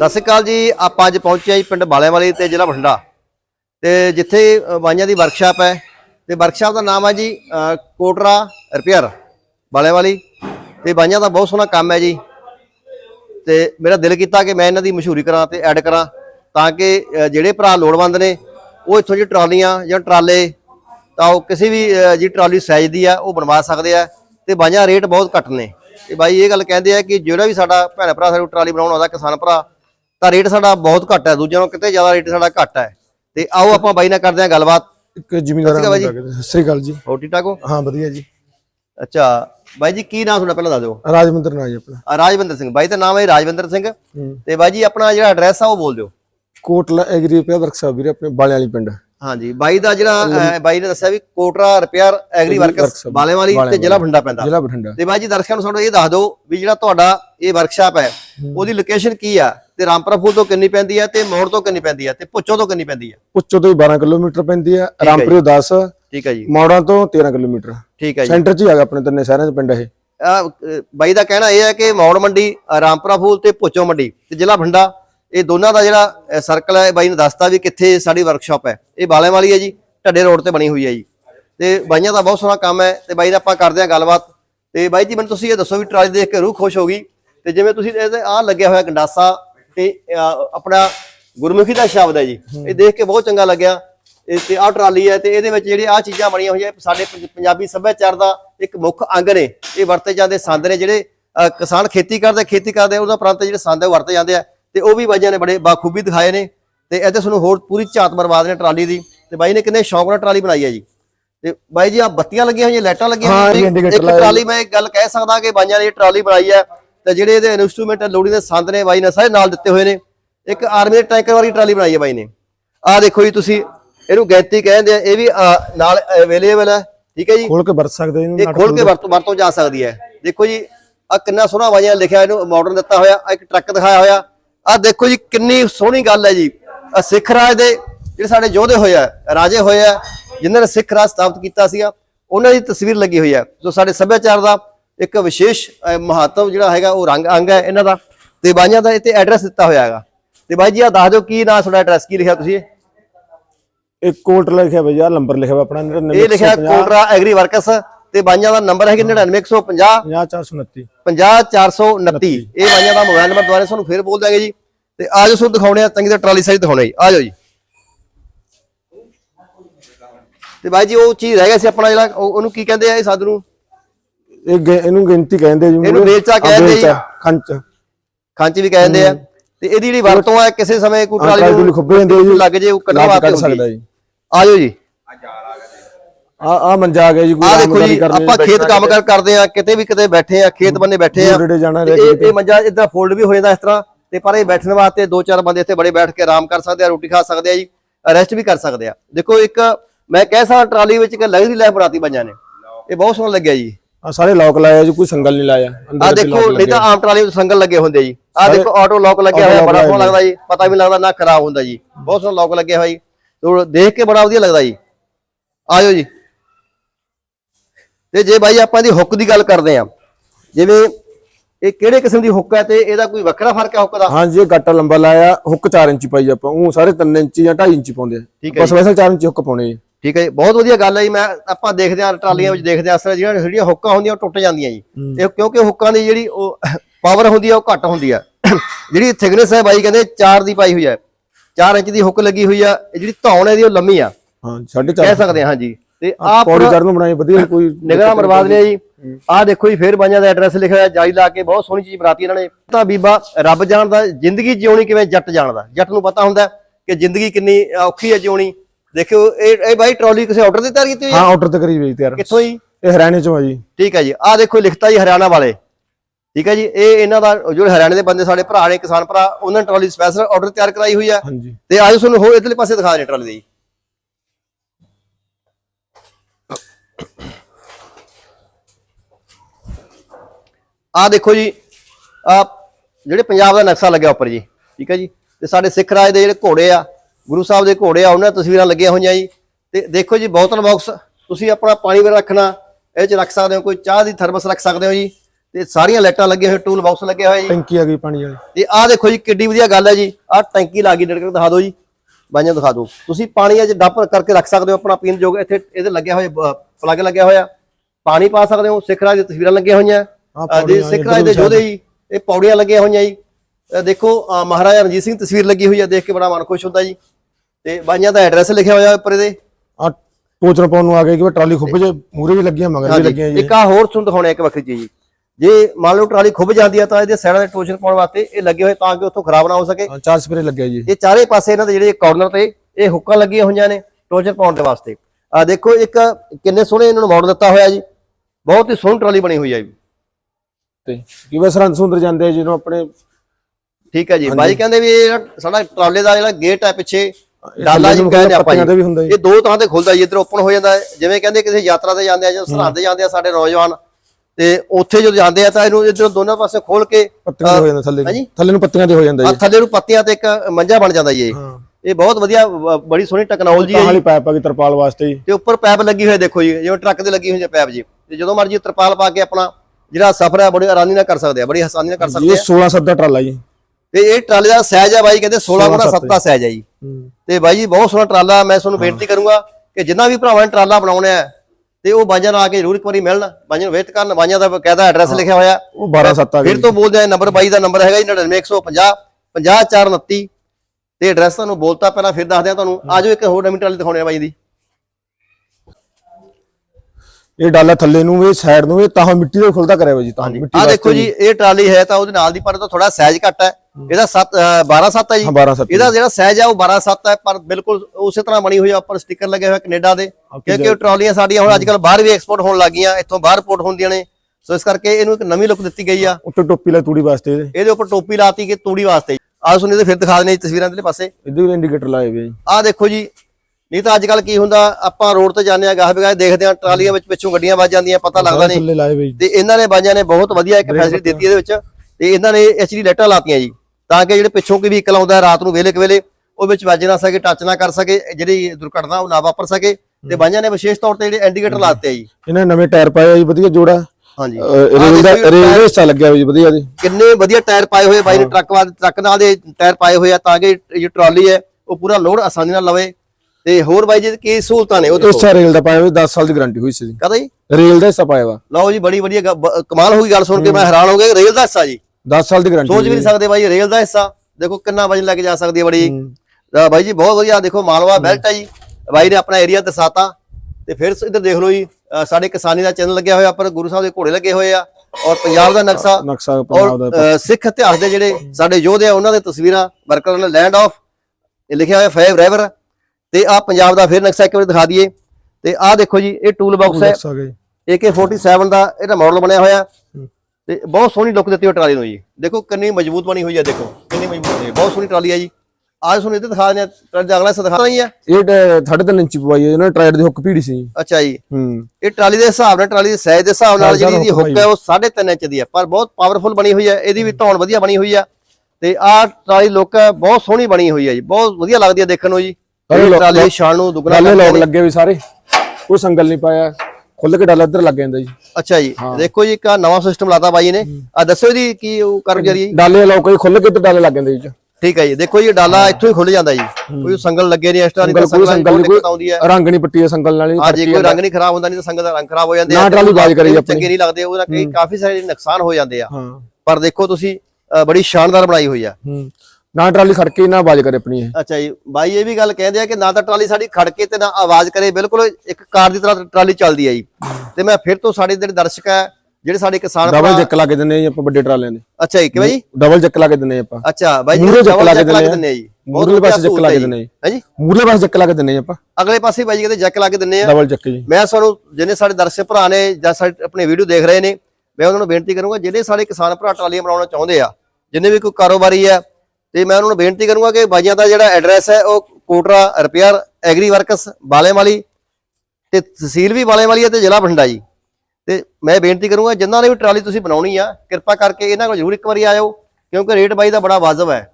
ਸਤਿ ਸ਼੍ਰੀ ਅਕਾਲ ਜੀ ਆਪਾਂ ਅੱਜ ਪਹੁੰਚੇ ਹਾਂ ਜੀ ਪਿੰਡ ਬਾਲਿਆਂਵਾਲੀ ਤੇ ਜ਼ਿਲ੍ਹਾ ਬਠਿੰਡਾ। ਤੇ ਜਿੱਥੇ ਅ, ਬਾਈਆਂ ਦੀ ਵਰਕਸ਼ਾਪ ਹੈ। ਤੇ ਵਰਕਸ਼ਾਪ ਦਾ ਨਾਮ ਹੈ ਜੀ ਕੋਟਰਾ ਰਿਪੇਅਰ ਬਾਲਿਆਂਵਾਲੀ। ਤੇ ਬਾਈਆਂ ਦਾ ਬਹੁਤ ਸੋਹਣਾ ਕੰਮ ਹੈ ਜੀ। ਤੇ ਮੇਰਾ ਦਿਲ ਕੀਤਾ ਕਿ ਮੈਂ ਇਹਨਾਂ ਦੀ ਮਸ਼ਹੂਰੀ ਕਰਾਂ ਤੇ ਐਡ ਕਰਾਂ ਤਾਂ ਕਿ ਜਿਹੜੇ ਭਰਾ ਲੋੜਵੰਦ ਨੇ ਉਹ ਇੱਥੋਂ ਜੀ ਟਰਾਲੀਆਂ ਜਾਂ ਟਰਾਲੇ ਤਾਂ ਉਹ ਕਿਸੇ ਵੀ ਅ, ਜੀ ਟਰਾਲੀ ਸਾਈਜ਼ ਦੀ ਆ ਉਹ ਬਣਵਾ ਸਕਦੇ ਆ। ਤੇ ਬਾਈਆਂ ਰੇਟ ਬਹੁਤ ਘੱਟ ਨੇ। ਤੇ ਬਾਈ ਇਹ ਗੱਲ ਕਹਿੰਦੇ ਆ ਕਿ ਜਿਹੜਾ ਵੀ ਸਾਡਾ ਭੈਣ ਭਰਾ ਸਾਨੂੰ ਟਰਾਲੀ ਬਣਾਉਣ ਆਉਂਦਾ ਕਿਸਾਨ ਭਰਾ ਤਾਂ ਰੇਟ ਸਾਡਾ ਬਹੁਤ ਘੱਟ ਹੈ ਦੂਜਿਆਂ ਨਾਲੋਂ ਕਿਤੇ ਜ਼ਿਆਦਾ ਰੇਟ ਸਾਡਾ ਘੱਟ ਹੈ। ਤੇ ਆਓ ਆਪਾਂ ਬਾਈ ਨਾਲ ਕਰਦੇ ਹਾਂ ਗੱਲਬਾਤ। ਇੱਕ ਜ਼ਿਮੀਂਦਾਰ ਸਤਿ ਸ਼੍ਰੀ ਅਕਾਲ ਨੂੰ ਸਤਿ ਸ੍ਰੀ ਅਕਾਲ ਜੀ। ਹੋਰ ਠੀਕ ਠਾਕ ਹੋ? ਹਾਂ ਵਧੀਆ ਜੀ। ਅੱਛਾ ਬਾਈ ਜੀ ਕੀ ਨਾਮ ਤੁਹਾਡਾ ਪਹਿਲਾਂ ਦੱਸ ਦਿਓ। ਰਾਜਮੰਦਰ ਨਾਲ ਜੀ ਆਪਣਾ। ਆ, ਰਾਜਵਿੰਦਰ ਸਿੰਘ। ਬਾਈ ਦਾ ਨਾਮ ਹੈ ਰਾਜਵਿੰਦਰ ਸਿੰਘ। ਹੂੰ। ਤੇ ਬਾਈ ਜੀ ਆਪਣਾ ਜਿਹੜਾ ਐਡਰੈਸ ਆ ਉਹ ਬੋਲ ਦਿਓ। ਕੋਟਲਾ ਐਗਰੀ ਰਿਪੇਅਰ ਵਰਕਸ਼ਾਪ ਵੀਰੇ ਆਪਣੇ ਬਾਲੇ ਵਾਲੀ ਪਿੰਡ। ਹਾਂਜੀ ਬਾਈ ਦਾ ਜਿਹੜਾ ਬਾਈ ਨੇ ਦੱਸਿਆ ਵੀ Kotra repair agri works workshop, Balewali ਤੇ। ਜ਼ਿਲ੍ਹਾ ਭੰਡਾ ਪੈਂਦਾ। ਜ਼ਿਲ੍ਹਾ ਬਠਿੰਡਾ। ਤੇ ਬਾਈ ਜੀ ਦਰਸ਼ਕਾਂ ਨੂੰ ਸਾਨੂੰ ਇਹ ਦੱਸ ਦਿਓ ਵੀ ਜਿਹੜਾ ਤੁਹਾਡਾ ਇਹ ਵਰਕਸ਼ਾਪ ਹੈ ਉਹਦੀ ਲੋਕੇਸ਼ਨ ਕੀ ਆ? ਤੇ ਰਾਮਪੁਰਾ ਫੂਲ ਤੋਂ ਕਿੰਨੀ ਪੈਂਦੀ ਹੈ ਤੇ ਮੋੜ ਤੋਂ ਕਿੰਨੀ ਪੈਂਦੀ ਹੈ ਤੇ ਪੁੱਛੋ ਤੋਂ ਕਿੰਨੀ ਪੈਂਦੀ ਹੈ ਪੁੱਛੋ ਤੋਂ ਹੀ 12 ਕਿਲੋਮੀਟਰ ਪੈਂਦੀ ਹੈ ਰਾਮਪੁਰ 10 ਠੀਕ ਹੈ ਜੀ। ਮੌੜਾਂ ਤੋਂ 13 ਕਿਲੋਮੀਟਰ। ਠੀਕ ਹੈ ਜੀ। ਸੈਂਟਰ 'ਚ ਹੀ ਹੈਗਾ ਆਪਣੇ ਤਿੰਨੇ ਸ਼ਹਿਰਾਂ 'ਚ ਪਿੰਡ ਇਹ। ਬਾਈ ਦਾ ਕਹਿਣਾ ਇਹ ਹੈ ਕਿ ਮੌੜ ਮੰਡੀ ਰਾਮਪੁਰਾ ਫੂਲ ਤੇ ਪੁੱਛੋ ਮੰਡੀ ਤੇ ਜ਼ਿਲ੍ਹਾ ਭੰਡਾ ਇਹ ਦੋਨਾਂ ਦਾ ਜਿਹੜਾ ਸਰਕਲ ਹੈ ਬਾਈ ਨੇ ਦੱਸਤਾ ਵੀ ਕਿੱਥੇ ਸਾਡੀ ਵਰਕਸ਼ਾਪ ਹੈ। ਇਹ ਬਾਲੇ ਵਾਲੀ ਹੈ ਜੀ ਢੱਡੇ ਰੋਡ ਤੇ ਬਣੀ ਹੋਈ ਹੈ ਜੀ। ਤੇ ਬਾਈਆਂ ਦਾ ਬਹੁਤ ਸੋਹਣਾ ਕੰਮ ਹੈ ਤੇ ਬਾਈ ਦਾ ਆਪਾਂ ਕਰਦੇ ਹਾਂ ਗੱਲਬਾਤ। ਤੇ ਬਾਈ ਜੀ ਮੈਨੂੰ ਤੁਸੀਂ ਇਹ ਦੱਸੋ ਵੀ ਟਰਾਲੀ ਦੇਖ ਕੇ ਰੂਹ ਖੁਸ਼ ਹੋ ਗਈ। ਤੇ ਜਿਵੇਂ ਤੁਸੀਂ ਇਹਦੇ ਆਹ ਲੱਗਿਆ ਹੋਇਆ ਗੰਡਾਸਾ ਤੇ ਆਪਣਾ ਗੁਰਮੁਖੀ ਦਾ ਸ਼ਬਦ ਹੈ ਜੀ। ਇਹ ਦੇਖ ਕੇ ਬਹੁਤ ਚੰਗਾ ਲੱਗਿਆ। ਤੇ ਆਹ ਟਰਾਲੀ ਹੈ ਤੇ ਇਹਦੇ ਵਿੱਚ ਜਿਹੜੇ ਆਹ ਚੀਜ਼ਾਂ ਬਣੀਆਂ ਹੋਈਆਂ ਇਹ ਸਾਡੇ ਪੰਜ- ਪੰਜਾਬੀ ਸੱਭਿਆਚਾਰ ਦਾ ਇੱਕ ਮੁੱਖ ਅੰਗ ਨੇ। ਇਹ ਵਰਤੇ ਜਾਂਦੇ ਸੰਦ ਨੇ ਜਿਹੜੇ ਕਿਸਾਨ ਖੇਤੀ ਕਰਦੇ ਖੇਤੀ ਕਰਦੇ ਉਹਦਾ ਪ੍ਰਾਂਤ ਜਿਹੜੇ ਸੰਦ ਵਰਤੇ ਜਾਂਦੇ ਆ। ਤੇ ਉਹ ਵੀ ਬਾਈਆਂ ਨੇ ਬੜੇ ਬਾਖੂਬੀ ਦਿਖਾਏ ਨੇ। ਤੇ ਇਹਦੇ ਤੁਹਾਨੂੰ ਹੋਰ ਪੂਰੀ ਝਾਤ ਮਰਵਾ ਨੇ ਟਰਾਲੀ ਦੀ। ਤੇ ਬਾਈ ਨੇ ਕਿੰਨੇ ਸ਼ੌਂਕ ਨਾਲ ਟਰਾਲੀ ਬਣਾਈ ਹੈ ਜੀ। ਤੇ ਬਾਈ ਜੀ ਆ ਬੱਤੀਆਂ ਲੱਗੀਆਂ ਹੋਈਆਂ ਲਾਈਟਾਂ ਲੱਗੀਆਂ ਹੋਈਆਂ ਇੱਕ ਟਰਾਲੀ ਮੈਂ ਇੱਕ ਗੱਲ ਕਹਿ ਸਕਦਾ ਕਿ ਬਾਈਆਂ ਨੇ ਇਹ ਟਰਾਲੀ ਬਣਾਈ ਹੈ। ਤੇ ਜਿਹੜੇ ਇਹਦੇ ਇਨਸਟਰੂਮੈਂਟ ਲੋੜੀ ਦੇ ਸੰਦ ਨੇ ਬਾਈ ਨੇ ਸਾਰੇ ਨਾਲ ਦਿੱਤੇ ਹੋਏ ਨੇ। ਇੱਕ ਆਰਮੀ ਦੇ ਟੈਂਕਰ ਵਾਲੀ ਟਰਾਲੀ ਬਣਾਈ ਹੈ ਬਾਈ ਨੇ। ਆਹ ਦੇਖੋ ਜੀ ਤੁਸੀਂ ਇਹਨੂੰ ਗੈਂਤੀ ਕਹਿੰਦੇ ਆ ਇਹ ਵੀ ਨਾਲ ਅਵੇਲੇਬਲ ਹੈ ਠੀਕ ਹੈ ਜੀ? ਖੋਲ ਕੇ ਵਰਤ ਸਕਦੇ ਇਹਨੂੰ ਇਹ ਖੋਲ ਕੇ ਵਰਤੋਂ ਵਰਤੋਂ ਜਾ ਸਕਦੀ ਹੈ। ਦੇਖੋ ਜੀ ਆ ਕਿੰਨਾ ਸੋਹਣਾ ਵਾਜਿਆ ਲਿਖਿਆ ਇਹਨੂੰ ਮਾਡਰਨ ਦਿੱਤਾ ਹੋਇਆ ਇੱਕ ਟਰੱਕ ਦਿਖਾਇਆ ਹੋਇਆ। ਆ ਦੇਖੋ ਜੀ ਕਿੰਨੀ ਸੋਹਣੀ ਗੱਲ ਹੈ ਜੀ। ਆਹ ਸਿੱਖ ਰਾਜ ਦੇ ਜਿਹੜੇ ਸਾਡੇ ਯੋਧੇ ਹੋਏ ਆ ਰਾਜੇ ਹੋਏ ਆ ਜਿਨ੍ਹਾਂ ਨੇ ਸਿੱਖ ਰਾਜ ਸਥਾਪਿਤ ਕੀਤਾ ਸੀਗਾ ਉਹਨਾਂ ਦੀ ਤਸਵੀਰ ਲੱਗੀ ਹੋਈ ਹੈ। ਸੋ ਸਾਡੇ ਸੱਭਿਆਚਾਰ ਦਾ ਇੱਕ ਵਿਸ਼ੇਸ਼ ਮਹੱਤਵ ਜਿਹੜਾ ਹੈਗਾ ਉਹ ਰੰਗ ਅੰਗ ਹੈ ਇਹਨਾਂ ਦਾ। ਤੇ ਬਾਈਆਂ ਦਾ ਇੱਥੇ ਐਡਰੈਸ ਦਿੱਤਾ ਹੋਇਆ ਹੈਗਾ। ਤੇ ਬਾਈ ਜੀ ਆ ਦੱਸ ਦਿਓ ਕੀ ਨਾਮ ਤੁਹਾਡਾ ਐਡਰੈਸ ਕੀ ਲਿਖਿਆ ਤੁਸੀਂ? ਇਹ? ਇੱਕ ਕੋਟਲਾ ਲਿਖਿਆ ਹੋਇਆ ਯਾਰ ਨੰਬਰ ਲਿਖਿਆ ਆਪਣਾ 99 ਇਹ ਲਿਖਿਆ ਕੋਟਰਾ ਐਗਰੀ ਵਰਕਸ ਤੇ ਬਾਈਆਂ ਦਾ ਨੰਬਰ ਹੈ 99150 50429 50429 ਇਹ ਬਾਈਆਂ ਦਾ ਮੋਬਾਈਲ ਨੰਬਰ ਦੁਆਰਾ ਤੁਹਾਨੂੰ ਫੇਰ ਬੋਲ ਦਾਂਗੇ ਜੀ। ਤੇ ਆਜੋ ਤੁਹਾਨੂੰ ਦਿਖਾਉਣੇ ਆ ਚੰਗੀ ਤਰ੍ਹਾਂ ਟਰਾਲੀ ਸਾਈਜ਼ ਦਿਖਾਉਣੇ ਜੀ। ਆਜੋ ਜੀ। ਤੇ ਬਾਈ ਜੀ ਉਹ ਚੀਜ਼ ਰਹਿ ਗਿਆ ਸੀ ਆਪਣਾ ਜਿਹੜਾ ਉਹ- ਉਹਨੂੰ ਕੀ ਕਹਿੰਦੇ ਆ ਇਹ ਸਾਧ ਨੂੰ? ਇਹ ਗੇ- ਇਹਨੂੰ ਗਿਣਤੀ ਕਹਿੰਦੇ ਜੀ ਇਹਨੂੰ ਵੇਲਚਾ ਕਹਿੰਦੇ ਜੀ। ਖੰਚ। ਖਾਂਚ ਵੀ ਕਹਿੰਦੇ ਆ। ਤੇ ਇਹਦੀ ਜਿਹੜੀ ਵਰਤੋਂ ਹੈ ਕਿਸੇ ਸਮੇਂ ਕੋਈ ਟਰਾਲੀ ਨੂੰ ਖੁੱਬੇ ਜਾਂਦੇ ਜੀ। ਲੱਗ ਜੇ ਉਹ ਕੱਢਣ ਲੱਗ ਵਾਸਤੇ ਕੱਢ ਸਕਦਾ। ਜੀ। ਆਜੋ ਜੀ। ਆ ਆ ਮੰਜਾ ਆ ਗਿਆ ਜੀ ਕੋਈ ਆ ਦੇਖੋ ਜੀ ਆਪਾਂ ਖੇਤ ਕੰਮ ਕਰ ਕਰਦੇ ਆ ਕਿਤੇ ਵੀ ਕਿਤੇ ਬੈਠੇ ਆ ਖੇਤ ਬੰਨੇ ਬੈਠੇ ਆ। ਦੂਰੜੇ ਜਾਣਾ ਤੇ ਇਹ ਇਹ ਮੰਜਾ ਇਦਾਂ ਫੋਲਡ ਵੀ ਹੋ ਜਾਂਦਾ ਇਸ ਤਰ੍ਹਾਂ। ਤੇ ਪਰ ਇਹ ਬੈਠਣ ਵਾਸਤੇ ਦੋ ਚਾਰ ਬੰਦੇ ਇੱਥੇ ਬੜੇ ਬੈਠ ਕੇ ਆਰਾਮ ਕਰ ਸਕਦੇ ਆ ਰੋਟੀ ਖਾ ਸਕਦੇ ਆ ਜੀ ਰੈਸਟ ਵੀ ਕਰ ਸਕਦੇ ਆ। ਦੇਖੋ ਇੱਕ ਮੈਂ ਕਹਿ ਸਕਦਾ ਟਰਾਲੀ ਵਿੱਚ ਇੱਕ ਲਗਜ਼ਰੀ ਲਾਈਫ ਬਣਾਤੀ ਪੰਜਾਂ ਨੇ। ਇਹ ਬਹੁਤ ਸੋਹਣਾ ਲੱਗਿਆ ਜੀ। ਆ ਸਾਰੇ ਲੋਕ ਲਾਇਆ ਜੀ ਕੋਈ ਸੰਗਲ ਨਹੀਂ ਲਾਇਆ। ਆ ਦੇ ਦੇਖੋ ਨਹੀਂ ਤਾਂ ਆਮ ਟਰਾਲੀ ਵਿੱਚ ਸੰਗਲ ਲੱਗੇ ਹੁੰਦੇ ਜੀ। ਆ ਦੇਖੋ ਆਟੋ ਲੌਕ ਲੱਗਿਆ ਹੋਇਆ ਬੜਾ ਸੋਹਣਾ ਲੱਗਦਾ ਜੀ। ਪਤਾ ਵੀ ਲੱਗਦਾ ਨਾ ਖਰਾਬ ਹੁੰਦਾ ਜੀ। ਬਹੁਤ ਸੋਹਣਾ ਲੌਕ ਲੱਗਿਆ ਹੋਇਆ ਜੀ। ਤੇ ਦੇਖ ਕੇ ਬੜਾ ਵਧੀਆ ਲੱਗਦਾ ਜੀ। ਆਜੋ ਜੀ। ਤੇ ਜੇ ਬਾਈ ਆਪਾਂ ਇਹਦੀ ਹੁੱਕ ਦੀ ਗੱਲ ਕਰਦੇ ਆ ਜਿਵੇਂ ਇਹ ਕਿਹੜੇ ਕਿਸਮ ਦੀ ਹੁੱਕ ਹੈ ਤੇ ਇਹਦਾ ਕੋਈ ਵੱਖਰਾ ਫ਼ਰਕ ਹੈ ਹੁੱਕ ਦਾ? ਹਾਂ ਜੀ ਇਹ ਗੱਟਾ ਲੰਬਾ ਲਾਇਆ ਹੁੱਕ 4 ਇੰਚ ਪਾਈ ਆਪਾਂ। ਉਹ ਸਾਰੇ 3 ਇੰਚ ਜਾਂ 2.5 ਇੰਚ ਪਾਉਂਦੇ ਆ। ਹੈ ਬਸ ਵੈਸੇ 4 ਇੰਚ ਹੁੱਕ ਪਾਉਣੇ ਜੀ। ਠੀਕ ਹੈ ਜੀ? ਬਹੁਤ ਵਧੀਆ ਗੱਲ ਹੈ ਜੀ। ਮੈਂ ਆਪਾਂ ਦੇਖਦੇ ਹਾਂ ਟਰਾਲੀਆਂ ਵਿੱਚ ਦੇਖਦੇ ਹਾਂ ਅਸਰ ਜਿਹੜੀਆਂ ਜਿਹੜੀਆਂ ਹੁੱਕਾਂ ਹੁੰਦੀਆਂ ਉਹ ਟੁੱਟ ਜਾਂਦੀਆਂ ਜੀ। ਇਹ ਕਿਉਂਕਿ ਹੁੱਕਾਂ ਦੀ ਜਿਹੜੀ ਉਹ ਪਾਵਰ ਹੁੰਦੀ ਹੈ ਉਹ ਘੱਟ ਹੁੰਦੀ ਹੈ ਜਿਹੜੀ ਥਿਕਨੈਸ ਹੈ ਬਾਈ ਕਹਿੰਦੇ 4 ਦੀ ਪਾਈ ਹੋਈ ਹੈ 4 ਇੰਚ ਦੀ ਹੁੱਕ ਲੱਗੀ ਹੋਈ ਆ। ਇਹ ਜਿਹੜੀ ਧੌਣ ਹੈ ਦੀ ਉਹ ਲੰਮੀ ਆ। ਹਾਂ 4.5 ਕਹਿ ਸਕਦੇ ਹਾਂ ਹਾਂਜੀ। ਤੇ ਆਹ ਪੌੜੀ ਚੜਨ ਨੂੰ ਬਣਾਈ ਵਧੀਆ ਕੋਈ ਨਿਗਰਾਨ ਬਰਬਾਦ ਨੇ ਜੀ। ਆਹ ਦੇਖੋ ਜੀ ਫੇਰ ਬਾਈਆਂ ਦਾ ਐਡਰੈਸ ਲਿਖਿਆ ਹੋਇਆ ਜਾਲੀ ਲਾ ਕੇ ਬਹੁਤ ਸੋਹਣੀ ਚੀਜ਼ ਬਣਾਤੀ ਇਹਨਾਂ ਨੇ। ਤਾਂ ਬੀਬਾ ਰੱਬ ਜਾਣਦਾ ਜ਼ਿੰਦਗੀ ਜਿਉਣੀ ਕਿਵੇਂ ਜੱਟ ਜਾਣਦਾ। ਜੱਟ ਨੂੰ ਪਤਾ ਹੁੰਦਾ ਕਿ ਜ਼ਿੰਦਗੀ ਕਿੰਨੀ ਔਖੀ ਹੈ ਜਿਉਣੀ। ਦੇਖਿਓ ਇਹ ਇਹ ਬਾਈ ਟਰਾਲੀ ਕਿਸੇ ਆਰਡਰ ਤੇ ਤਿਆਰ ਕੀਤੀ ਹੋਈ ਹੈ? ਹਾਂ ਆਰਡਰ ਤੇ ਕਰੀ ਵੇਚ ਤਿਆਰ। ਕਿੱਥੋਂ ਜੀ? ਇਹ ਹਰਿਆਣੇ ਚੋਂ ਆ ਜੀ। ਠੀਕ ਹੈ ਜੀ। ਆਹ ਦੇਖੋ ਲਿਖਤਾ ਜੀ ਹਰਿਆਣਾ ਵਾਲੇ। ਠੀਕ ਹੈ ਜੀ। ਇਹ ਇਹਨਾਂ ਦਾ ਜਿਹੜੇ ਹਰਿਆਣੇ ਦੇ ਬੰਦੇ ਸਾਡੇ ਭਰਾ ਨੇ ਕਿਸਾਨ ਭਰਾ ਉਹਨਾਂ ਨੇ ਟਰਾਲੀ ਸਪੈਸ਼ਲ ਆਰਡਰ ਤਿਆਰ ਕਰਾਈ ਹੋਈ ਹਾਂਜੀ। ਤੇ ਆਜੋ ਤੁਹਾਨੂੰ ਹੋਰ ਇਧਰਲੇ ਪਾਸੇ ਦਿਖਾ ਦੇ ਟਰਾਲੀ ਦੇ ਆਹ ਦੇਖੋ ਜੀ ਆ ਜਿਹੜੇ ਪੰਜਾਬ ਦਾ ਨਕਸ਼ਾ ਲੱਗਿਆ ਉੱਪਰ ਜੀ। ਠੀਕ ਹੈ ਜੀ। ਤੇ ਸਾਡੇ ਸਿੱਖ ਰਾਜ ਦੇ ਜਿਹੜੇ ਘੋੜੇ ਆ ਗੁਰੂ ਸਾਹਿਬ ਦੇ ਘੋੜੇ ਆ ਉਹਨਾਂ ਤਸਵੀਰਾਂ ਲੱਗੀਆਂ ਹੋਈਆਂ ਜੀ। ਤੇ ਦੇਖੋ ਜੀ ਬੋਤਲ ਬਾਕਸ ਤੁਸੀਂ ਆਪਣਾ ਪਾਣੀ ਵੀ ਰੱਖਣਾ ਇਹ ਚ ਰੱਖ ਸਕਦੇ ਹੋ ਕੋਈ ਚਾਹ ਦੀ ਥਰਮਸ ਰੱਖ ਸਕਦੇ ਹੋ ਜੀ। ਤੇ ਸਾਰੀਆਂ ਲਾਈਟਾਂ ਲੱਗੀਆਂ ਹੋਏ ਟੂਲ ਬਾਕਸ ਲੱਗਿਆ ਹੋਇਆ ਜੀ। ਟੈਂਕੀ ਆ ਗਈ ਪਾਣੀ ਵਾਲੀ। ਤੇ ਆਹ ਦੇਖੋ ਜੀ ਕਿੱਡੀ ਵਧੀਆ ਗੱਲ ਹੈ ਜੀ। ਆਹ ਟੈਂਕੀ ਲਾ ਗਈ ਡੇਢ ਦਿਖਾ ਦਿਓ ਜੀ। ਬਾਈਆਂ ਦਿਖਾ ਦਿਓ। ਤੁਸੀਂ ਪਾਣੀ ਅਜ ਡੱਪ ਕਰਕੇ ਰੱਖ ਸਕਦੇ ਹੋ ਆਪਣਾ ਪੀਣ ਯੋਗ ਇੱਥੇ ਇਹਦੇ ਲੱਗਿਆ ਹੋਇਆ ਪਲੱਗ ਲੱਗਿਆ ਹੋਇਆ। ਪਾਣੀ ਪਾ ਸਕਦੇ ਹੋ ਸਿੱਖਰਾਂ ਦੀ ਤਸਵੀਰਾਂ ਲੱਗੀਆਂ ਹੋਈਆਂ। ਆਹ ਆਹ ਜੀ ਪੌੜੀਆਂ ਸਿੱਖਰਾਂ ਦੇ ਜੋਧੇ ਜੀ ਇਹ ਪੌੜੀਆਂ ਲੱਗੀਆਂ ਹੋਈਆਂ ਜੀ। ਦੇਖੋ ਮਹਾਰਾਜਾ ਰਣਜੀਤ ਸਿੰਘ ਤਸਵੀਰ ਲੱਗੀ ਹੋਈ ਹੈ ਦੇਖ ਕੇ ਬੜਾ ਮਨ ਖੁਸ਼ ਹੁੰਦਾ ਜੀ। ਤੇ ਬਾਈਆਂ ਦਾ ਐਡਰੈਸ ਲਿਖਿਆ ਹੋਇਆ ਉੱਪਰ ਇਹਦੇ? ਆ ਟੋਚਰ ਪਾਉਣ ਨੂੰ ਆ ਗਏ ਕਿ ਟਰਾਲੀ ਖੁੱਬ ਜੇ ਮੂਰੇ ਵੀ ਲੱਗੀਆਂ ਮਗਰ ਵੀ ਲੱਗੀਆਂ ਜੀ। ਇੱਕ ਆ ਹੋਰ ਤੁਹਾਨੂੰ ਦਿਖਾਉਣਾ ਇੱਕ ਵੱਖਰੀ ਚੀਜ਼ ਜੀ। ਜੇ ਮੰਨ ਲਓ ਟਰਾਲੀ ਖੁੱਭ ਜਾਂਦੀ ਆ ਤਾਂ ਇਹਦੇ ਸਾਈਡਾਂ ਤੇ ਟੋਸ਼ਨ ਪਾਉਣ ਵਾਸਤੇ ਇਹ ਲੱਗੇ ਹੋਏ ਤਾਂ ਕਿ ਉੱਥੋਂ ਖਰਾਬ ਨਾ ਹੋ ਸਕੇ। ਚਾਰ ਸਪਰੇ ਲੱਗਿਆ ਜੀ। ਇਹ ਚਾਰੇ ਪਾਸੇ ਇਹਨਾਂ ਦੇ ਜਿਹੜੇ ਕਾਰਨਰ ਤੇ ਇਹ ਹੁੱਕਾਂ ਲੱਗੀਆਂ ਹੋਈਆਂ ਨੇ ਟੋਚਰ ਪਾਉਣ ਦੇ ਵਾਸਤੇ। ਆ ਦੇਖੋ ਇੱਕ ਕਿੰਨੇ ਸੋਹਣੇ ਇਹਨਾਂ ਨੂੰ ਮਾਡਲ ਦਿੱਤਾ ਹੋਇਆ ਜੀ। ਬਹੁਤ ਹੀ ਸੋਹਣੀ ਟਰਾਲੀ ਬਣੀ ਹੋਈ ਹੈ ਜੀ। ਤੇ ਕੀ ਬਸ ਸਰਹੰਦ ਸੁੰਦਰ ਜਾਂਦੇ ਆ ਜਦੋਂ ਆਪਣੇ ਠੀਕ ਹੈ ਜੀ। ਬਾਈ ਕਹਿੰਦੇ ਵੀ ਇਹ ਸਾਡਾ ਟਰਾਲੇ ਦਾ ਜਿਹੜਾ ਗੇਟ ਹੈ ਪਿੱਛੇ ਡਾਲਾ ਜੀ ਕਹਿੰਦੇ ਆਪਾਂ ਪੱਤੀਆਂ ਤੇ ਵੀ ਜੀ ਹੁੰਦਾ ਜੀ। ਇਹ ਦੋ ਤਰ੍ਹਾਂ ਤੇ ਖੁੱਲਦਾ ਜੀ ਇੱਧਰ ਓਪਨ ਹੋ ਜਾਂਦਾ ਹੈ। ਜਿਵੇਂ ਕਹਿੰਦੇ ਕਿਸੇ ਯਾਤਰਾ ਤੇ ਜਾਂਦੇ ਆ ਜਾਂ ਸਰਹੰਦ ਜਾਂਦੇ ਆ ਸਾਡੇ ਨੌਜਵਾਨ ਤੇ ਉੱਥੇ ਜਦੋਂ ਜਾਂਦੇ ਆ ਤਾਂ ਇਹਨੂੰ ਇੱਧਰੋਂ ਦੋਨੋਂ ਪਾਸੇ ਖੋਲ ਕੇ ਪੱਤੀਆਂ ਤੇ ਹੋ ਜਾਂਦਾ ਥੱਲੇ ਥੱਲੇ ਨੂੰ ਪੱਤੀਆਂ ਤੇ ਹੋ ਜਾਂਦਾ ਜੀ। ਥੱਲੇ ਨੂੰ ਪੱਤੀਆਂ ਤੇ ਇੱਕ ਮੰਜਾ ਬਣ ਜਾਂਦਾ ਜੀ ਇਹ। ਇਹ ਬਹੁਤ ਵਧੀਆ ਬੜੀ ਸੋਹਣੀ ਟੈਕਨੋਲੋਜੀ ਹੈ ਤਾਂ ਵਾਲੀ ਪਾਇਪ ਆ ਗਈ ਤਰਪਾਲ ਵਾਸਤੇ ਜੀ। ਤੇ ਉੱਪਰ ਪੈਪ ਲੱਗੀ ਹੋਈ ਦੇਖੋ ਜੀ ਜਿਵੇਂ ਟਰੱਕ ਤੇ ਲੱਗੀ ਹੋਈ ਹੈ ਪੈਪ ਜੀ। ਤੇ ਜਦੋਂ ਮਰਜ਼ੀ ਤਰਪਾਲ ਪਾ ਕੇ ਆਪਣਾ ਜਿਹੜਾ ਸਫ਼ਰ ਹੈ ਬੜੀ ਆਰਾਮੀ ਨਾਲ ਕਰ ਸਕਦੇ ਆ ਬੜੀ ਆਸਾਨੀ ਨਾਲ ਕਰ ਸਕਦੇ ਇਹ ਆ। 16 ਸੱਤ ਦਾ ਟਰਾਲਾ ਜੀ। ਤੇ ਇਹ ਟਰਾਲੇ ਦਾ ਸਾਈਜ਼ ਆ ਬਾਈ ਕਹਿੰਦੇ 16 ਗੁਣਾ 7 ਦਾ ਸਾਈਜ਼ ਹੈ ਜੀ। ਤੇ ਬਾਈ ਜੀ ਬਹੁਤ ਸੋਹਣਾ ਟਰਾਲਾ ਮੈਂ ਤੁਹਾਨੂੰ ਬੇਨਤੀ ਕਰੂੰਗਾ ਕਿ ਜਿੰਨਾ ਵੀ ਭਰਾਵਾਂ ਨੇ ਟਰਾਲਾ ਬਣਾਉਣਾ ਹੈ ਤੇ ਉਹ ਬਾਈਆਂ ਨਾਲ ਆ ਕੇ ਜ਼ਰੂਰ ਇੱਕ ਵਾਰੀ ਮਿਲਣ। ਬਾਈਆਂ ਨੂੰ ਵੇਟ ਕਰਨ ਬਾਈਆਂ ਦਾ ਬਕਾਇਦਾ ਐਡਰੈਸ ਲਿਖਿਆ ਹੋਇਆ। ਉਹ 12 ਸੱਤ ਆ ਗਈ। ਫਿਰ ਤੋਂ ਬੋਲਦੇ ਆ ਨੰਬਰ ਬਾਈ ਦਾ ਨੰਬਰ ਹੈਗਾ ਜੀ 99150 50429 ਤੇ ਐਡਰੈਸ ਤੁਹਾਨੂੰ ਬੋਲਤਾ ਪਹਿਲਾਂ ਫਿਰ ਦੱਸਦੇ ਆ ਤੁਹਾਨੂੰ। ਆਜੋ ਇੱਕ ਹੋਰ ਨਵੀਂ ਟਰਾਲੀ ਦਿਖਾਉਣੇ ਆ ਬਾਈ ਦੀ ਇਹ ਡਾਲਾ ਥੱਲੇ ਨੂੰ ਇਹ ਸਾਈਡ ਨੂੰ ਇਹ ਤਾਂ ਮਿੱਟੀ ਦੇ ਖੁੱਲਦਾ ਕਰਿਆ ਹੋਇਆ ਜੀ ਤਾਂ ਮਿੱਟੀ ਆ ਦੇਖੋ ਜੀ ਇਹ ਟਰਾਲੀ ਹੈ ਤਾਂ ਉਹਦੇ ਨਾਲ ਦੀ ਪਰ ਤੋਂ ਥੋੜਾ ਸਾਈਜ਼ ਘੱਟ ਹੈ। ਇਹਦਾ 7 12 7 ਹੈ ਜੀ। ਹਾਂ 12 ਸੱਤ ਇਹਦਾ ਜਿਹੜਾ ਸਾਈਜ਼ ਆ ਉਹ 12 7 ਹੈ ਪਰ ਬਿਲਕੁਲ ਉਸੇ ਤਰ੍ਹਾਂ ਬਣੀ ਹੋਈ ਆ ਉੱਪਰ ਸਟicker ਲੱਗੇ ਹੋਏ ਆ ਕੈਨੇਡਾ ਦੇ। ਕਿਉਂਕਿ ਉਹ ਟਰਾਲੀਆਂ ਸਾਡੀਆਂ ਹੁਣ ਅੱਜਕੱਲ ਬਾਹਰ ਵੀ ਐਕਸਪੋਰਟ ਹੋਣ ਲੱਗੀਆਂ ਇੱਥੋਂ ਬਾਹਰ ਇੰਪੋਰਟ ਹੁੰਦੀਆਂ ਨੇ। ਸੋ ਇਸ ਕਰਕੇ ਇਹਨੂੰ ਇੱਕ ਨਵੀਂ ਲੁੱਕ ਦਿੱਤੀ ਗਈ ਆ। ਉੱਤੇ ਟੋਪੀ ਲਾ ਤੂੜੀ ਵਾਸਤੇ ਇਹਦੇ। ਉੱਪਰ ਟੋਪੀ ਲਾਤੀ ਕਿ ਤੂੜੀ ਵਾਸਤੇ। ਆ ਸੁਣੀ ਤੇ ਫਿਰ ਦਿਖਾ ਦਿੰਦੇ ਤਸਵੀਰਾਂ ਦੇ ਪਾਸੇ। ਇਹਦੇ ਵੀ ਇੰਡੀਕੇਟਰ ਲਾਏ ਹੋਏ ਜੀ। ਆਹ ਦੇਖੋ ਜੀ ਨਹੀਂ ਤਾਂ ਅੱਜਕੱਲ ਕੀ ਹੁੰਦਾ ਆਪਾਂ ਰੋਡ ਤੇ ਜਾਂਦੇ ਆ ਗਾਹ ਬਗਾਹ ਦੇਖਦੇ ਆ ਟਰਾਲੀਆਂ ਵਿੱਚ ਪਿੱਛੋਂ ਗੱਡੀਆਂ ਵੱਜ ਜਾਂਦੀਆਂ ਪਤਾ ਲੱਗਦਾ ਨਹੀਂ। ਤੇ ਇਹਨਾਂ ਨੇ ਬਾਜਾਂ ਨੇ ਬਹੁਤ ਵਧੀਆ ਇੱਕ ਫੈਸਿਲਿਟੀ ਦਿੱਤੀ ਇਹਦੇ ਵਿੱਚ। ਤੇ ਇਹਨਾਂ ਨੇ ਐਚਡੀ ਲਾਈਟਾਂ ਲਾਤੀਆਂ ਜੀ। ਤਾਂ ਕਿ ਜਿਹੜੇ ਪਿੱਛੋਂ ਕੋਈ ਵਹੀਕਲ ਆਉਂਦਾ ਰਾਤ ਨੂੰ ਵੇਲੇ ਕਵੇਲੇ ਉਹ ਵਿੱਚ ਵੱਜ ਨਾ ਸਕੇ ਟੱਚ ਨਾ ਕਰ ਸਕੇ ਜਿਹੜੀ ਦੁਰਘਟਨਾ ਉਹ ਨਾ ਵਾਪਰ ਸਕੇ। ਤੇ ਬਾਜਾਂ ਨੇ ਵਿਸ਼ੇਸ਼ ਤੌਰ ਤੇ ਜਿਹੜੇ ਇੰਡੀਕੇਟਰ ਲਾਤੇ ਆ ਜੀ। ਇਹਨਾਂ ਨਵੇਂ ਟਾਇਰ ਪਾਏ ਆ ਜੀ ਵਧੀਆ ਜੋੜਾ। ਹਾਂਜੀ। ਰੇਲ ਦਾ ਰੇਲ ਦਾ ਹਿੱਸਾ ਲੱਗਿਆ ਹੋਇਆ ਜੀ ਵਧੀਆ ਜੀ। ਕਿੰਨੇ ਵਧੀਆ ਟਾਇਰ ਪਾਏ ਹੋਏ ਬਾਈ ਨੇ ਟਰੱਕ ਵਾਲੇ ਟਰੱਕ ਨਾਲ ਦੇ ਟਾਇਰ ਪਾਏ ਹੋਏ ਆ ਤਾਂ ਕਿ ਇਹ ਟਰਾਲੀ ਹੈ ਉਹ ਪੂਰਾ ਲੋਡ ਆਸਾਨੀ ਨਾਲ ਲਵੇ। ਤੇ ਹੋਰ ਬਾਈ ਜੀ ਕੀ ਸਹੂਲਤਾਂ ਨੇ ਉਹ ਦੇਖੋ ਹਿੱਸਾ ਰੇਲ ਦਾ ਪਾਇਆ ਹੋਇਆ 10 ਸਾਲ ਦੀ ਗਾਰੰਟੀ ਹੋਈ ਸੀ ਜੀ। ਕਹਦਾ ਜੀ? ਰੇਲ ਦਾ ਹਿੱਸਾ ਪਾਇਆ ਵਾ। ਲਓ ਜੀ ਬੜੀ ਵਧੀਆ ਗ- ਬ- ਕਮਾਲ ਹੋ ਗਈ ਗੱਲ ਸੁਣ ਕੇ ਮੈਂ ਹੈਰਾਨ ਹੋ ਗਿਆ ਰੇਲ ਦਾ ਹਿੱਸਾ ਜੀ। 10 ਸਾਲ ਦੀ ਗਾਰੰਟੀ ਸੋਚ ਵੀ ਨਹੀਂ। ਸਕਦੇ ਬਾਈ ਰੇਲ ਦਾ ਹਿੱਸਾ। ਦੇਖੋ ਕਿੰਨਾ ਵਜਨ ਲੈ ਕੇ ਜਾ ਸਕਦੀ ਹੈ ਬੜੀ। ਬਾਈ ਜੀ ਬਹੁਤ ਵਧੀਆ। ਦੇਖੋ ਮਾਲਵਾ ਬੈਲਟ ਹੈ ਜੀ। ਬਾਈ ਨੇ ਆਪਣਾ ਏਰੀਆ ਦਰਸਾਤਾ। ਤੇ ਫਿਰ ਇੱਧਰ ਦੇਖ ਲਓ ਜੀ ਸਾਡੇ ਕਿਸਾਨੀ ਦਾ ਚੈਨਲ ਲੱਗਿਆ ਹੋਇਆ ਪਰ ਗੁਰੂ ਸਾਹਿਬ ਦੇ ਘੋੜੇ ਲੱਗੇ ਹੋਏ ਆ। ਔਰ ਪੰਜਾਬ ਦਾ ਨਕਸ਼ਾ। ਨਕਸ਼ਾ ਪੰਜਾਬ ਦਾ ਸਿੱਖ ਇਤਿਹਾਸ ਦੇ ਜਿਹੜੇ ਸਾਡੇ ਯੋਧੇ ਆ ਉਹਨਾਂ ਦੇ ਤਸਵੀਰਾਂ ਵਰਕਰ ਨੇ ਲੈਂਡ ਆਫ ਇਹ ਲਿਖਿਆ ਹੋਇਆ ਫਾਈਵ ਰੈਵਰ। ਤੇ ਆ ਪੰਜਾਬ ਦਾ ਫਿਰ ਨਕਸ਼ਾ ਇੱਕ ਵਾਰ ਦਿਖਾ ਦਈਏ। ਤੇ ਆਹ ਦੇਖੋ ਜੀ ਇਹ ਟੂਲ ਬਾਕਸ ਹੈ। ਨਕਸ਼ਾ ਗਏ AK47 ਦਾ ਇਹਦਾ ਮਾਡਲ ਬਣਿਆ ਹੋਇਆ। ਤੇ ਬਹੁਤ ਸੋਹਣੀ ਲੁੱਕ ਦਿੱਤੀ ਹੋਈ ਟਰਾਲੀ ਨੂੰ ਜੀ। ਦੇਖੋ ਕਿੰਨੀ ਮਜ਼ਬੂਤ ਬਣੀ ਹੋਈ ਹੈ ਦੇਖੋ ਕਿੰਨੀ ਮਜ਼ਬੂਤ ਹੈ ਬਹੁਤ ਸੋਹਣੀ ਟਰਾਲੀ ਹੈ ਜੀ। ਆਜ ਤੁਹਾਨੂੰ ਇੱਥੇ ਦਿਖਾ ਦਿੰਦੇ ਆ ਟਰਾਲੀ ਦਾ ਅਗਲਾ ਹਿੱਸਾ ਦਿਖਾ ਰਹੀ ਹੈ ਇਹ 3.5 ਇੰਚੀ ਪਵਾਈ ਹੈ ਇਹਨਾਂ ਟਾਇਰ ਦੀ ਹੁੱਕ ਭੀੜੀ ਸੀ। ਅੱਛਾ ਜੀ। ਹੂੰ। ਇਹ ਟਰਾਲੀ ਦੇ ਹਿਸਾਬ ਨਾਲ ਟਰਾਲੀ ਦੇ ਸਾਈਜ਼ ਦੇ ਹਿਸਾਬ ਨਾਲ ਜਿਹੜੀ ਇਹਦੀ ਹੁੱਕ ਹੈ ਉਹ 3.5 ਇੰਚ ਦੀ ਹੈ ਪਰ ਬਹੁਤ ਪਾਵਰਫੁਲ ਬਣੀ ਹੋਈ ਹੈ ਇਹਦੀ ਵੀ ਧੌਣ ਵਧੀਆ ਬਣੀ ਹੋਈ ਆ। ਤੇ ਆਹ ਟਰਾਲੀ ਲੁੱਕ ਹੈ ਬਹੁਤ ਸੋਹਣੀ ਬਣੀ ਹੋਈ ਹੈ ਜੀ ਬਹੁਤ ਵਧੀਆ ਲੱਗਦੀ ਹੈ ਦੇਖਣ ਨੂੰ ਜੀ। ਟਰਾਲੀ ਦੀ ਸ਼ਾਨ ਨੂੰ ਦੁੱਗਣਾ ਹੈ। ਲੱਗੇ ਵੀ ਸਾਰੇ ਕੋਈ ਸੰਗਲ ਨਹੀਂ ਪਾਇਆ। ਖੁੱਲ ਕੇ ਡਾਲਾ ਇੱਧਰ ਲੱਗ ਜਾਂਦਾ ਜੀ। ਅੱਛਾ ਜੀ। ਦੇਖੋ ਜੀ ਇੱਕ ਆਹ ਨਵਾਂ ਸਿਸਟਮ ਲਾਤਾ ਬਾਈ ਨੇ। ਆ ਦੱਸੋ ਇਹਦੀ ਕੀ ਉਹ ਕਰਨ ਜਾ ਰਹੀ ਹੈ ਜੀ? ਡਾਲੇ ਲੋਕ ਹੀ ਖੁੱਲ ਕੇ ਇੱਧਰ ਡਾਲੇ ਲੱਗ ਜਾਂਦੇ ਜੀ। ਠੀਕ ਹੈ ਜੀ। ਦੇਖੋ ਜੀ ਡਾਲਾ ਇੱਥੋਂ ਹੀ ਖੁੱਲ ਜਾਂਦਾ ਜੀ। ਕੋਈ ਸੰਗਲ ਲੱਗੇ ਨਹੀਂ ਐਕਸਟਰਾ ਨਹੀਂ ਤਾਂ ਸੰਗਲ ਕੋਈ ਸੰਗਲ ਨਹੀਂ ਆਉਂਦੀ ਹੈ। ਰੰਗ ਨਹੀਂ ਪੱਟੀ ਹੈ ਸੰਗਲ ਨਾਲ ਹੀ ਹਾਂ ਜੀ ਕੋਈ ਰੰਗ ਨਹੀਂ ਖਰਾਬ ਹੁੰਦਾ ਨਹੀਂ ਤਾਂ ਸੰਗਲ ਦਾ ਰੰਗ ਖਰਾਬ ਹੋ ਜਾਂਦੇ ਨਾ ਟਰਾਲੀ ਬਾਜ਼ ਕਰੀ ਚੰਗੇ ਆਪਣੀ। ਨਹੀਂ ਲੱਗਦੇ ਉਹਦਾ ਕਈ ਕਾਫੀ ਸਾਰੇ ਨੁਕਸਾਨ ਹੋ ਜਾਂਦੇ ਆ। ਪਰ ਦੇਖੋ ਤੁਸੀਂ ਬੜੀ ਸ਼ਾਨਦਾਰ ਬਣਾਈ ਹੋਈ ਆ। ਨਾ ਟਰਾਲੀ ਖੜਕੇ ਨਾ ਬਾਜ ਕਰੇ ਆਪਣੀ ਇਹ। ਅੱਛਾ ਜੀ ਬਾਈ ਇਹ ਵੀ ਗੱਲ ਕਹਿੰਦੇ ਆ ਕਿ ਨਾ ਤਾਂ ਟਰਾਲੀ ਸਾਡੀ ਖੜਕੇ ਤੇ ਨਾ ਆਵਾਜ਼ ਕਰੇ ਬਿਲਕੁਲ ਇੱਕ ਕਾਰ ਦੀ ਤਰ੍ਹਾਂ ਟਰਾਲੀ ਚੱਲਦੀ ਆ ਜੀ। ਤੇ ਮੈਂ ਫਿਰ ਤੋਂ ਸਾਡੇ ਜਿਹੜੇ ਦਰਸ਼ਕ ਆ ਜਿਹੜੇ ਸਾਡੇ ਕਿਸਾਨ ਡਬਲ ਜੱਕ ਲਾ ਕੇ ਦਿੰਨੇ ਜੀ ਆਪਾਂ ਵੱਡੇ ਟਰਾਲਿਆਂ ਦੇ। ਅੱਛਾ ਜੀ ਕਿਵੇਂ ਜੀ? ਡਬਲ ਜੱਕ ਲਾ ਕੇ ਦਿੰਨੇ ਆਪਾਂ। ਅੱਛਾ ਬਾਈ ਜੀ ਜੱਕ ਲਾ ਕੇ ਦਿੰਦੇ ਦਿੰਦੇ ਆ ਜੀ। ਵਧੀਆ ਪਾਸੇ ਜੱਕ ਲਾ ਕੇ ਦਿੰਦੇ ਹੈ ਜੀ? ਮੂਰਲੇ ਪਾਸੇ ਜੱਕ ਲਾ ਕੇ ਦਿੰਨੇ ਆਪਾਂ। ਅਗਲੇ ਪਾਸੇ ਬਾਈ ਜੀ ਕਹਿੰਦੇ ਜੈਕ ਲਾ ਕੇ ਦਿੰਨੇ ਆ। ਡਬਲ ਜੱਕ ਜੀ। ਮੈਂ ਸਾਨੂੰ ਜਿਹਨੇ ਸਾਡੇ ਦਰਸ਼ਕ ਭਰਾ ਨੇ ਜਾਂ ਸਾਡੇ ਆਪਣੇ ਵੀਡੀਓ ਦੇਖ ਰਹੇ ਨੇ ਮੈਂ ਉਹਨਾਂ ਨੂੰ ਬੇਨਤੀ ਕਰੂੰਗਾ ਜਿਹੜੇ ਸਾਡੇ ਕਿਸਾਨ ਭਰਾ ਟਰਾਲੀਆਂ ਬਣਾਉਣਾ ਚਾਹੁੰਦੇ ਆ ਜਿੰਨੇ ਵੀ ਕੋਈ ਕਾਰੋਬਾਰੀ ਆ ਤੇ ਮੈਂ ਉਹਨਾਂ ਨੂੰ ਬੇਨਤੀ ਕਰੂੰਗਾ ਕਿ ਬਾਈਆਂ ਦਾ ਜਿਹੜਾ ਐਡਰੈਸ ਹੈ ਉਹ Kotra repair agri works Balewali ਤੇ ਤਹਿਸੀਲ ਵੀ ਬਾਲੇਵਾਲੀ ਹੈ ਤੇ ਜ਼ਿਲ੍ਹਾ ਬਠਿੰਡਾ ਜੀ। ਤੇ ਮੈਂ ਬੇਨਤੀ ਕਰੂੰਗਾ ਜਿਨ੍ਹਾਂ ਨੇ ਵੀ ਟਰਾਲੀ ਤੁਸੀਂ ਬਣਾਉਣੀ ਆ ਕਿਰਪਾ ਕਰਕੇ ਇਹਨਾਂ ਕੋਲ ਜ਼ਰੂਰ ਇੱਕ ਵਾਰੀ ਆਇਓ ਕਿਉਂਕਿ ਰੇਟ ਬਾਈ ਦਾ ਬੜਾ ਵਾਜਬ ਹੈ।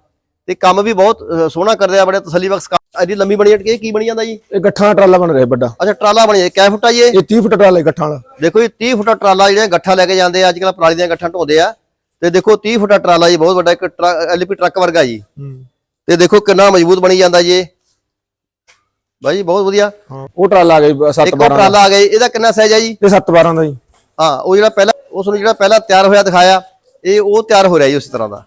ਤੇ ਕੰਮ ਵੀ ਬਹੁਤ ਸੋਹਣਾ ਕਰਦੇ ਆ ਬੜੇ ਤਸੱਲੀ ਬਖਸ਼ ਕੰਮ। ਐਡੀ ਲੰਮੀ ਬਣੀ ਹੈ ਇਹ ਕੀ ਬਣੀ ਜਾਂਦਾ ਜੀ? ਇਹ ਗੱਠਾਂ ਟਰਾਲਾ ਬਣ ਰਿਹਾ ਵੱਡਾ। ਅੱਛਾ ਟਰਾਲਾ ਬਣੀ ਹੈ ਕਿੰਨੇ ਫੁੱਟ ਜੀ ਇਹ? ਇਹ 30 ਫੁੱਟ ਟਰਾਲਾ ਗੱਠਾਂ ਵਾਲਾ। ਦੇਖੋ ਜੀ 30 ਫੁੱਟਾ ਟਰਾਲਾ ਜਿਹੜੇ ਗੱਠਾ ਲੈ ਕੇ ਜਾਂਦੇ ਆ ਅੱਜ ਕੱਲ ਪਰਾਲੀ ਦੀਆਂ ਗੱਠਾਂ ਢੋਂਦੇ ਆ। ਤੇ ਦੇਖੋ 30 ਫੁੱਟਾ ਟਰਾਲਾ ਜੀ ਬਹੁਤ ਵੱਡਾ ਇੱਕ ਐਲਪੀ ਟਰੱਕ ਵਰਗਾ ਜੀ। ਤੇ ਦੇਖੋ ਕਿੰਨਾ ਮਜ਼ਬੂਤ ਬਣੀ ਜਾਂਦਾ ਜੀ ਇਹ। ਬਾਈ ਜੀ ਬਹੁਤ ਵਧੀਆ। ਉਹ ਟਰਾਲਾ ਆ ਗਿਆ 7 ਇੱਕ ਹੋਰ 12 ਟਰਾਲਾ ਆ ਗਿਆ ਜੀ ਇਹਦਾ ਕਿੰਨਾ ਸਾਈਜ਼ ਹੈ ਜੀ? ਇਹ 7 12 ਦਾ ਜੀ। ਹਾਂ ਉਹ ਜਿਹੜਾ ਪਹਿਲਾਂ ਉਸ ਨੂੰ ਜਿਹੜਾ ਪਹਿਲਾਂ ਤਿਆਰ ਹੋਇਆ ਦਿਖਾਇਆ ਇਹ ਉਹ ਤਿਆਰ ਹੋ ਰਿਹਾ ਜੀ ਉਸੇ ਤਰ੍ਹਾਂ ਦਾ।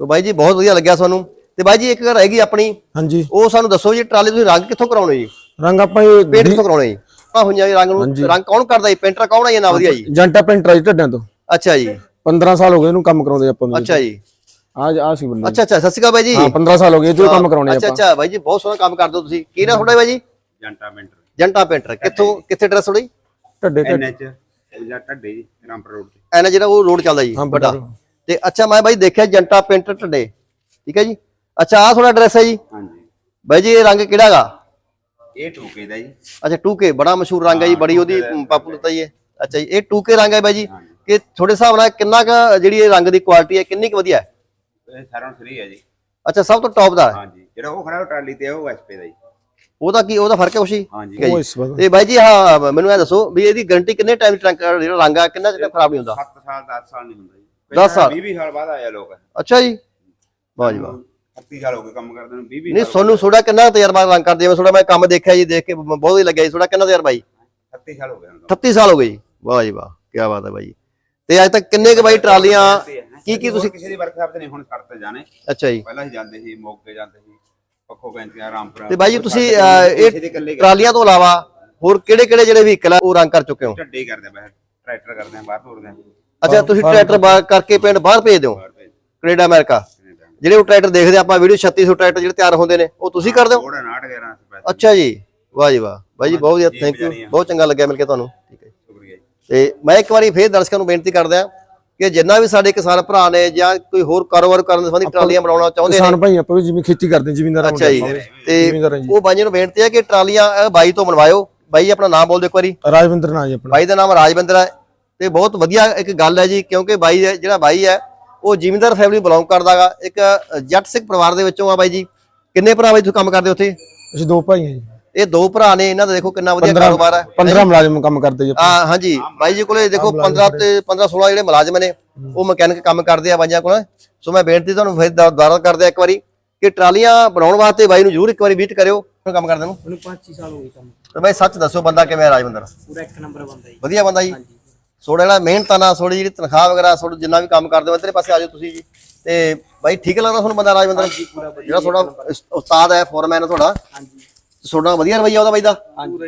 ਤੇ ਬਾਈ ਜੀ ਬਹੁਤ ਵਧੀਆ ਲੱਗਿਆ ਤੁਹਾਨੂੰ ਤੇ ਬਾਈ ਜੀ ਇੱਕ ਗੱਲ ਹੈਗੀ ਆਪਣੀ ਹਾਂਜੀ। ਉਹ ਸਾਨੂੰ ਦੱਸੋ ਜੀ ਟਰਾਲੇ ਤੁਸੀਂ ਰੰਗ ਕਿੱਥੋਂ ਕਰਾਉਣੇ ਜੀ? ਰੰਗ ਆਪਾਂ ਇਹ ਪੇਂਟ ਕਿੱਥੋਂ ਕਰਾਉਣੇ ਜੀ? ਆ ਹੋਈਆਂ ਜੀ ਰੰਗ ਨੂੰ ਰੰਗ ਕੌਣ ਕਰਦਾ ਜੀ? ਪੇਂਟਰ ਕੌਣ ਹੈ ਜੀ ਨਾ ਵਧੀਆ ਜੀ? ਜੰਟਾ ਪਿੰਡ ਰਾਜ ਢੱਡਿਆਂ ਤੋਂ। ਅੱਛਾ ਜੀ। 15 ਸਾਲ ਹੋ ਗਏ ਇਹਨੂੰ ਕੰਮ ਕਰਾਉਂਦੇ ਆਪਾਂ ਨੂੰ। ਅੱਛਾ ਜੀ। ਆ ਆ ਸੀ ਬੰਦਾ ਅੱਛਾ ਅੱਛਾ ਸਤਿ ਸ਼੍ਰੀ ਅਕਾਲ ਬਾਈ ਜੀ। ਹਾਂ 15 ਸਾਲ ਹੋ ਗਏ ਜੋ ਕੰਮ ਕਰਾਉਣੇ ਅੱਛਾ ਆਪਾਂ। ਅੱਛਾ ਬਾਈ ਜੀ ਬਹੁਤ ਸੋਹਣਾ ਕੰਮ ਕਰਦੇ ਹੋ ਤੁਸੀਂ। ਕੀ ਨਾ ਤੁਹਾਡਾ ਬਾਈ ਜੀ? ਜੰਟਾ ਮਿੰਟਰ ਜੰਟਾ ਪੇਂਟਰ। ਕਿੱਥੋਂ ਕਿੱਥੇ ਡਰੈਸ ਥੋੜੀ ਢੱਡੇ ਢੱਡੇ ਐਨਐਚ ਜਾਂ ਢੱਡੇ ਜੀ ਰਾਮਪੁਰ ਰੋਡ ਤੇ। ਐਨਾ ਜਿਹੜਾ ਉਹ ਰੋਡ ਚੱਲਦਾ ਜੀ ਹਾਂ, ਵੱਡਾ। ਤੇ ਅੱਛਾ ਮੈਂ ਬਾਈ ਦੇਖਿਆ ਜੰਟਾ ਪੇਂਟਰ ਟੱਡੇ ਠੀਕ ਹੈ ਜੀ? ਅੱਛਾ ਆ ਤੁਹਾਡਾ ਐਡਰੈਸ ਹੈ ਜੀ? ਹਾਂਜੀ। ਬਾਈ ਜੀ ਇਹ ਰੰਗ ਕਿਹੜਾ ਹੈਗਾ? ਇਹ ਠੋਕੇ ਦਾ ਜੀ। ਅੱਛਾ 2K ਬੜਾ ਮਸ਼ਹੂਰ ਰੰਗ ਹੈ ਜੀ ਬੜੀ ਉਹਦੀ ਪਾਪੂਲਰਤਾ ਹੀ ਹੈ ਅੱਛਾ ਜੀ ਇਹ 2K ਰੰਗ ਹੈ ਬਾਈ ਜੀ? ਕਿ ਤੁਹਾਡੇ ਹਿਸਾਬ ਨਾਲ ਕਿੰਨਾ ਕੁ ਜਿਹੜੀ ਇਹ ਰੰਗ ਦੀ ਕੁਆਲਿਟੀ ਹੈ ਕਿੰਨੀ ਕੁ ਵਧੀਆ ਹੈ? ਇਹ ਸਾਰਾ ਫ੍ਰੀ ਹੈ ਜੀ। ਅੱਛਾ ਸਭ ਤੋਂ ਟੌਪ ਦਾ ਹੈ? ਹਾਂਜੀ ਜਿਹੜਾ ਉਹ ਖੜਾ ਉਹ ਟਰਾਲੀ ਤੇ ਆ, ਉਹ ਐਸਪੀ ਦਾ ਜੀ। ਉਹਦਾ ਕੀ ਉਹਦਾ ਫ਼ਰਕ ਹੈ ਕੁਛ ਜੀ ਹਾਂਜੀ। ਠੀਕ ਹੈ ਉਹ ਜੀ ਇਸ ਵਾਰ ਤੇ ਬਾਈ ਜੀ ਹਾਂ ਮੈਨੂੰ ਇਹ ਦੱਸੋ ਵੀ ਇਹਦੀ ਗਾਰੰਟੀ ਕਿੰਨੇ ਟਾਈਮ ਟਰੰਕ ਜਿਹੜਾ ਰੰਗ ਆ ਕਿੰਨਾ ਚਿਰ ਖਰਾਬ ਨਹੀਂ ਹੁੰਦਾ? 7 ਸਾਲ 10 ਸਾਲ ਨਹੀਂ ਹੁੰਦਾ ਜੀ। 10 ਸਾਲ? 20 ਸਾਲ ਬਾਅਦ ਆਇਆ ਲੋਕ। ਅੱਛਾ ਜੀ। ਵਾਹ ਜੀ ਵਾਹ। 30 ਸਾਲ ਹੋ ਗਏ ਕੰਮ ਕਰਦੇ ਨੂੰ 20 ਨਹੀਂ ਸੋਨੂੰ ਥੋੜਾ ਕਿੰਨਾ ਤਜਰਬਾ ਰੰਗ ਕਰਦੇ ਜਿਵੇਂ ਥੋੜਾ ਮੈਂ ਕੰਮ ਦੇਖਿਆ ਜੀ ਦੇਖ ਕੇ ਬ- ਬਹੁਤ ਹੀ ਲੱਗਿਆ ਜੀ। ਥੋੜਾ ਕਿੰਨਾ ਤਜਰਬਾ ਜੀ? 30 ਸਾਲ ਹੋ ਗਏ ਹੁਣ 38 ਸਾਲ ਹੋ ਗਏ ਜੀ। ਵਾਹ ਜੀ ਵਾਹ ਕੀ ਬਾਤ ਹੈ ਬਾਈ ਤੇ ਅੱਜ ਤੱਕ ਕਿੰਨੇ ਕੁ ਬਾਈ ਟਰਾਲੀਆਂ ਕੀ ਕੀ ਤੁਸੀਂ ਕਿਸੇ ਦੀ ਵਰਕਸ਼ਾਪ ਤੇ ਨਹੀਂ ਹੁਣ ਕਰਤੇ ਜਾਣੇ। ਅੱਛਾ ਜੀ। ਪਹਿਲਾਂ ਹੀ ਜਾਂਦੇ ਸੀ ਮੋਗੇ ਜਾਂਦੇ ਸੀ ਪੱਖੋ ਬੈਂਚੀਆਂ ਰਾਮਪੁਰ। ਤੇ ਬਾਈ ਜੀ ਤੁਸੀਂ ਅਹ, ਇਹ। ਟਰਾਲੀਆਂ ਤੋਂ ਇਲਾਵਾ ਹੋਰ ਕਿਹੜੇ ਕਿਹੜੇ ਜਿਹੜੇ ਵਹੀਕਲ ਆ ਉਹ ਰੰਗ ਕਰ ਚੁੱਕੇ ਹੋ? ਢੱਡੇ ਕਰਦੇ ਬਹਿ ਟਰੈਕਟਰ ਕਰਦੇ ਆ ਬਾਹਰ ਤੋਰਦੇ ਆ। ਅੱਛਾ ਤੁਸੀਂ ਟਰੈਕਟਰ ਬਾਹਰ ਕਰਕੇ ਪਿੰਡ ਬਾਹਰ ਭੇਜ ਦਿਓ? ਬਾਹਰ ਭੇਜ ਕੈਨੇਡਾ ਅਮਰੀਕਾ। ਜਿਹੜੇ ਉਹ ਟਰੈਕਟਰ ਦੇਖਦੇ ਆਪਾਂ ਵੀਡੀਓ 3600 ਟਰੈਕਟਰ ਜਿਹੜੇ ਤਿਆਰ ਹੁੰਦੇ ਨੇ ਉਹ ਤੁਸੀਂ ਕਰਦੇ ਹੋ ਥੋੜਾ 9 11 ਪੈਸੇ ਅੱਛਾ ਜੀ ਵਾਹ ਜੀ ਵਾਹ। ਬਾਈ ਜੀ ਬਹੁਤ ਵਧੀਆ ਥੈਂਕ ਯੂ ਬਹੁਤ ਚੰਗਾ ਲੱਗਿਆ ਮਿਲ ਕੇ ਤੁਹਾਨੂੰ। ਠੀਕ ਹੈ। ਤੇ ਮੈਂ ਇੱਕ ਵਾਰੀ ਫੇਰ ਦਰਸ਼ਕਾਂ ਨੂੰ ਬੇਨਤੀ ਕਰਦਾ ਕਿ ਜਿੰਨਾ ਵੀ ਸਾਡੇ ਕਿਸਾਨ ਭਰਾ ਨੇ ਜਾਂ ਕੋਈ ਹੋਰ ਕਾਰੋਬਾਰ ਕਰਨ ਦੇ ਸੰਬੰਧੀ ਟਰਾਲੀਆਂ ਬਣਾਉਣਾ ਚਾਹੁੰਦੇ ਨੇ। ਕਿਸਾਨ ਭਾਈ ਆਪਾਂ ਵੀ ਜਿਵੇਂ ਖੇਤੀ ਕਰਦੇ ਜ਼ਿਮੀਂਦਾਰ ਅੱਛਾ ਜੀ। ਤੇ ਉਹ ਬਾਈਆਂ ਨੂੰ ਬੇਨਤੀ ਹੈ ਕਿ ਟਰਾਲੀਆਂ ਬਾਈ ਤੋਂ ਬਣਵਾਇਓ ਬਾਈ ਆਪਣਾ ਨਾਮ ਬੋਲ ਦਿਓ ਇੱਕ ਵਾਰੀ। ਰਾਜਵਿੰਦਰ ਨਾਂ ਜੀ ਆਪਣਾ। ਬਾਈ ਦਾ ਨਾਮ ਰਾਜਵਿੰਦਰ ਹੈ। ਤੇ ਬਹੁਤ ਵਧੀਆ ਇੱਕ ਗੱਲ ਹੈ ਜੀ ਕਿਉਂਕਿ ਬਾਈ ਜਿਹੜਾ ਬਾਈ ਹੈ ਉਹ ਜ਼ਿਮੀਂਦਾਰ ਫੈਮਿਲੀ ਬਿਲੋਂਗ ਕਰਦਾਗਾ। ਇੱਕ ਜੱਟ ਸਿੱਖ ਪਰਿਵਾਰ ਦੇ ਵਿੱਚੋਂ ਆ ਬਾਈ ਜੀ। ਕਿੰਨੇ ਭਰਾ ਬਾਈ ਤੁਸੀਂ ਕੰਮ ਕਰਦੇ ਉੱਥੇ? ਅਸੀਂ ਦੋ ਭਾਈ ਹਾਂ ਜੀ। ਇਹ ਦੋ ਭਰਾ ਨੇ ਇਹਨਾਂ ਦਾ ਦੇਖੋ ਕਿੰਨਾ ਵਧੀਆ 15 ਕਾਰੋਬਾਰ ਹੈ। 15 ਮੁਲਾਜ਼ਮ ਕੰਮ ਕਰਦੇ ਜੀ। ਆ ਹਾਂਜੀ। ਬਾਈ ਜੀ ਕੋਲੇ ਦੇਖੋ 15 ਤੇ 15 16 ਜਿਹੜੇ ਮੁਲਾਜ਼ਮ ਨੇ ਉਹ ਮਕੈਨਿਕ ਕੰਮ ਕਰਦੇ ਆ ਬਾਈਆਂ ਕੋਲ। ਸੋ ਮੈਂ ਬੇਨਤੀ ਤੁਹਾਨੂੰ ਫਿਰ ਦੁਬਾਰਾ ਕਰਦੇ ਆ ਇੱਕ ਵਾਰੀ ਕਿ ਟਰਾਲੀਆਂ ਬਣਾਉਣ ਵਾਸਤੇ ਬਾਈ ਨੂੰ ਜ਼ਰੂਰ ਇੱਕ ਵਾਰੀ ਵਿਜ਼ਿਟ ਕਰਿਓ। ਕੰਮ ਕਰਦੇ ਨੂੰ। ਉਹਨੂੰ 5-6 ਸਾਲ ਹੋ ਗਏ ਕੰਮ। ਤੇ ਬਾਈ ਸੱਚ ਦੱਸੋ ਬੰਦਾ ਕਿਵੇਂ ਹੈ ਰਾਜਵਿੰਦਰ? ਪੂਰਾ ਇੱਕ ਨੰਬਰ ਬੰਦਾ ਜੀ। ਵਧੀਆ ਬੰਦਾ ਜੀ। ਥੋੜਾ ਜਿਹੜਾ ਮਿਹਨਤ ਨਾਲ ਥੋੜੀ ਜਿਹੜੀ ਤਨਖਾਹ ਵਗੈਰਾ ਥੋੜਾ ਜਿੰਨਾ ਵੀ ਕੰਮ ਕਰਦੇ ਹੋ ਤੇਰੇ ਪਾਸੇ ਆ ਜਾਓ ਤੁਸੀਂ ਜੀ। ਤੇ ਬਾਈ ਠੀਕ ਲੱਗਦਾ ਤੁਹਾਨੂੰ ਬੰਦਾ ਰਾਜਵਿੰਦਰ? ਜਿਹੜਾ ਤੁਹਾਡਾ ਉਸ- ਉਸਤਾਦ ਹੈ ਫੋਰਮੈਨ ਹੈ ਤੁਹਾਡਾ। ਹਾਂਜੀ। ਤੁਹਾਡਾ ਵਧੀਆ ਰਵਈਆ ਉਹਦਾ ਬਾਈ ਦਾ? ਪੂਰਾ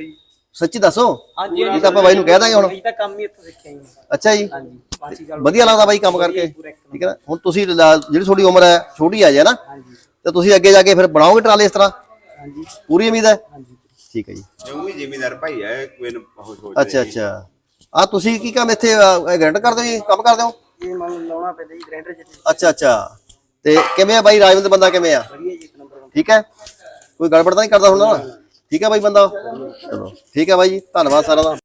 ਸੱਚੀ ਦੱਸੋ? ਹਾਂਜੀ ਇਹ ਤਾਂ ਆਪਾਂ ਬਾਈ ਨੂੰ ਕਹਿ ਦਾਂਗੇ ਹੁਣ। ਇਹ ਤਾਂ ਕੰਮ ਹੀ ਇੱਥੋਂ ਸਿੱਖਿਆ ਜੀ। ਅੱਛਾ ਜੀ। ਹਾਂਜੀ 5 ਸਾਲ ਵਧੀਆ ਲੱਗਦਾ ਬਾਈ ਕੰਮ ਕਰਕੇ। ਠੀਕ ਹੈ ਨਾ? ਹੁਣ ਤੁਸੀਂ ਲਾ- ਜਿਹੜੀ ਤੁਹਾਡੀ ਉਮਰ ਹੈ ਛੋਟੀ ਆ ਜੇ ਨਾ ਹਾਂਜੀ। ਤੇ ਤੁਸੀਂ ਅੱਗੇ ਜਾ ਕੇ ਫਿਰ ਬਣਾਓਗੇ ਟਰਾਲੇ ਇਸ ਤਰ੍ਹਾਂ? ਹਾਂਜੀ। ਪੂਰੀ ਉਮੀਦ ਹੈ? ਹਾਂਜੀ। ਠੀਕ ਹੈ ਜੀ। ਜੋ ਵੀ ਜ਼ਿਮੀਦਾਰ ਭਾਈ ਹੈ ਕੋਈ ਨਾ ਬਹੁਤ ਸੋਚ ਅੱਛਾ ਅੱਛਾ। ਆ ਤੁਸੀਂ ਕੀ ਕੰਮ ਇੱਥੇ ਗ੍ਰੈਂਡ ਕਰਦੇ ਹੋ ਜੀ? ਕੰਮ ਕਰਦੇ ਹੋ? ਇਹ ਮੰਨ ਲਾਉਣਾ ਪੈਂਦਾ ਜੀ ਗ੍ਰੈਂਡਰ ਚ ਅੱਛਾ ਅੱਛਾ। ਤੇ ਕਿਵੇਂ ਆ ਬਾਈ ਰਾਜਵਿੰਦਰ ਬੰਦਾ ਕਿਵੇਂ ਆ? ਵਧੀਆ ਜੀ ਇੱਕ ਨੰਬਰ ਬੰਦਾ। ਠੀਕ ਹੈ? ਕੋਈ ਗੜਬੜ ਤਾਂ ਨਹੀਂ ਕਰਦਾ ਹੁੰਦਾ ਨਾ ਠੀਕ ਹੈ ਬਾਈ ਬੰਦਾ। ਚਲੋ। ਠੀਕ ਹੈ ਬਾਈ ਜੀ ਧੰਨਵਾਦ ਸਾਰਿਆਂ ਦਾ।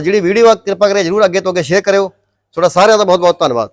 ਜਿਹੜੀ ਵੀਡੀਓ ਆ, ਕਿਰਪਾ ਕਰਕੇ ਜਰੂਰ ਅੱਗੇ ਤੋਂ ਅੱਗੇ ਸ਼ੇਅਰ ਕਰਿਓ। ਤੁਹਾਡਾ ਸਾਰਿਆਂ ਦਾ ਬਹੁਤ ਬਹੁਤ ਧੰਨਵਾਦ।